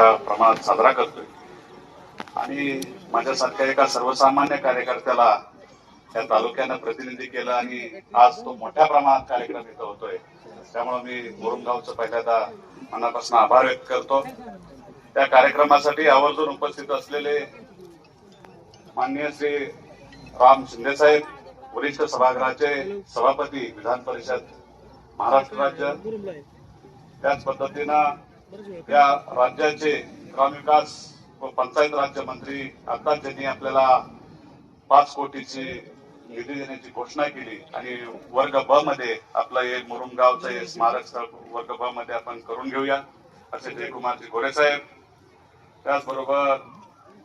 मोठ्या प्रमाणात साजरा करतोय. आणि माझ्यासारख्या एका सर्वसामान्य कार्यकर्त्याला या तालुक्यानं प्रतिनिधी केलं आणि आज तो मोठ्या प्रमाणात कार्यक्रम इथं होतोय. त्यामुळे मी मुरुमगावचं पहिल्यांदा मनापासून आभार व्यक्त करतो. त्या कार्यक्रमासाठी आवर्जून उपस्थित असलेले माननीय श्री राम शिंदे साहेब वरिष्ठ सभागृहाचे सभापती विधान परिषद महाराष्ट्र राज्य. त्याच पद्धतीनं या राज्याचे ग्रामविकास व पंचायत राज्य मंत्री आता ज्यांनी आपल्याला पाच कोटीची निधी देण्याची घोषणा केली आणि वर्ग ब मध्ये आपलं हे मुरुमगावचं हे स्मारक स्थळ वर्ग ब मध्ये आपण करून घेऊया. असे जयकुमारजी गोरे साहेब. त्याचबरोबर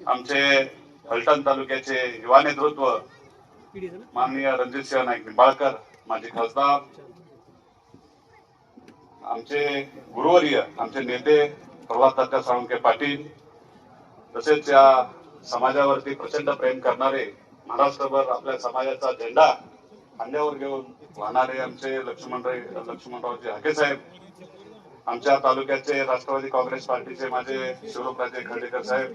आमचे फलटण तालुक्याचे युवा नेतृत्व माननीय रणजित नाईक निंबाळकर माजी खासदार. आमचे गुरुवर्य आमचे नेते प्रल्हाद दत्ता साळुंके पाटील तसेच या समाजावरती प्रचंड प्रेम करणारे महाराष्ट्रभर आपल्या समाजाचा झेंडा खांद्यावर घेऊन वाहणारे आमचे लक्ष्मणराव लक्ष्मणरावजी हाके साहेब आमच्या तालुक्याचे राष्ट्रवादी काँग्रेस पार्टीचे माझे शिवरूपराजे खंडेकर साहेब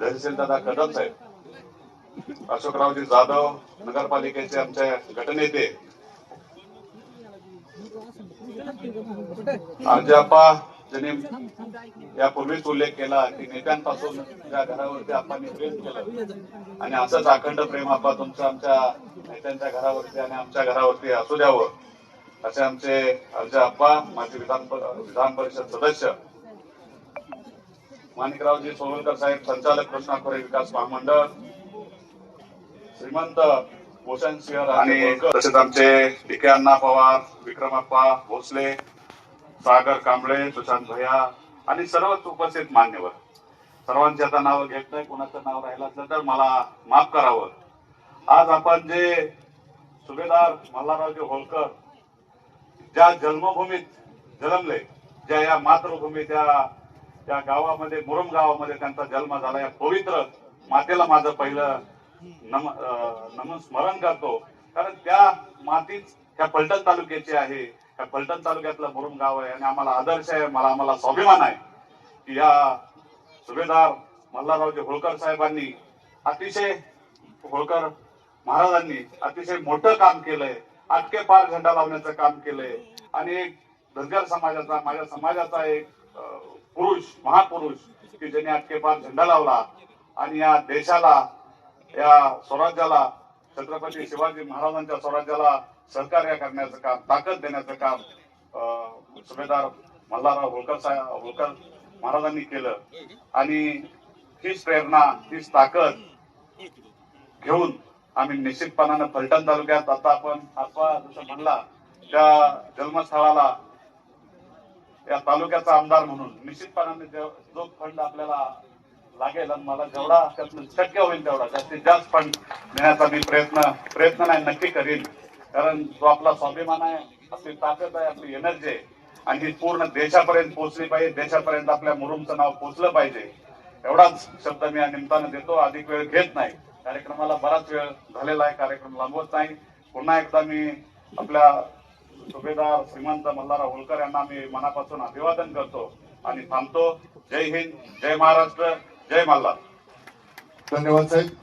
धैर्यशील दादा कदम साहेब अशोकरावजी जाधव नगरपालिकेचे आमचे गटनेते आजोबा ज्यांनी यापूर्वीच उल्लेख केला की नेत्यांपासून ज्या घरावरती आपण प्रेम केलं आणि असंच अखंड प्रेम आपा तुमचं आमच्या नेत्यांच्या घरावरती आणि आमच्या घरावरती असू द्यावं असे आमचे अर्ज अप्पा माजी विधान विधान परिषद सदस्य. माणिकरावजी सोनवलकर साहेब संचालक कृष्णा खोरे विकास महामंडळ. श्रीमंत आणि तसेच आमचे डी के अण्णा पवार विक्रमप्पा भोसले सागर कांबळे सुशांत भैया आणि सर्वच उपस्थित मान्यवर. सर्वांची आता नावं घेत नाही कुणाचं नाव राहिलं असलं तर मला माफ करावं. आज आपण जे सुभेदार मल्हाररावजी होळकर ज्या जन्मभूमीत जन्मले ज्या या मातृभूमी त्या गावामध्ये मुरुम गावामध्ये त्यांचा जन्म झाला या पवित्र मातेला माझं पहिलं नम नमन स्मरण करतो. कारण त्या मातीच ह्या पलटण तालुक्याची आहे. ह्या पलटण तालुक्यातलं मुरुम गाव आहे आणि आम्हाला आदर्श आहे मला आम्हाला स्वाभिमान आहे. की या सुभेदार मल्हाररावजी होळकर साहेबांनी अतिशय होळकर महाराजांनी अतिशय मोठं काम केलंय. आटके पार झेंडा लावण्याचं काम केलंय. आणि एक धनगर समाजाचा माझ्या समाजाचा एक पुरुष महापुरुष की ज्यांनी आटके पार झेंडा लावला. आणि या देशाला या स्वराज्याला छत्रपती शिवाजी महाराजांच्या स्वराज्याला सहकार्य करण्याचं काम ताकद देण्याचं काम सुभेदार मल्हारराव होळकर साहेब होळकर महाराजांनी केलं. आणि हीच प्रेरणा हीच ताकद घेऊन आम्ही निश्चितपणानं फलटण तालुक्यात आता आपण आपा जसं म्हणला त्या जन्मस्थळाला या तालुक्याचा आमदार म्हणून निश्चितपणाने जो फंड आपल्याला लागेल आणि मला जेवढा त्यातून शक्य होईल तेवढा. जास्तीत जास्त फंड देण्याचा मी प्रयत्न प्रयत्न नाही नक्की करीन. कारण जो आपला स्वाभिमान आहे आपली ताकद आहे आपली एनर्जी आहे आणि ही पूर्ण देशापर्यंत पोहोचली पाहिजे देशापर्यंत आपल्या मुरुमचं नाव पोहोचलं पाहिजे. एवढाच शब्द मी या निमित्तानं देतो. अधिक वेळ घेत नाही. कार्यक्रमाला बराच वेळ झालेला आहे कार्यक्रम लांबवत नाही. पुन्हा एकदा मी आपल्या सुभेदार श्रीमंत मल्हारराव होळकर यांना मी मनापासून अभिवादन करतो आणि थांबतो. जय हिंद जय महाराष्ट्र. जय मल्हार धन्यवाद साहेब.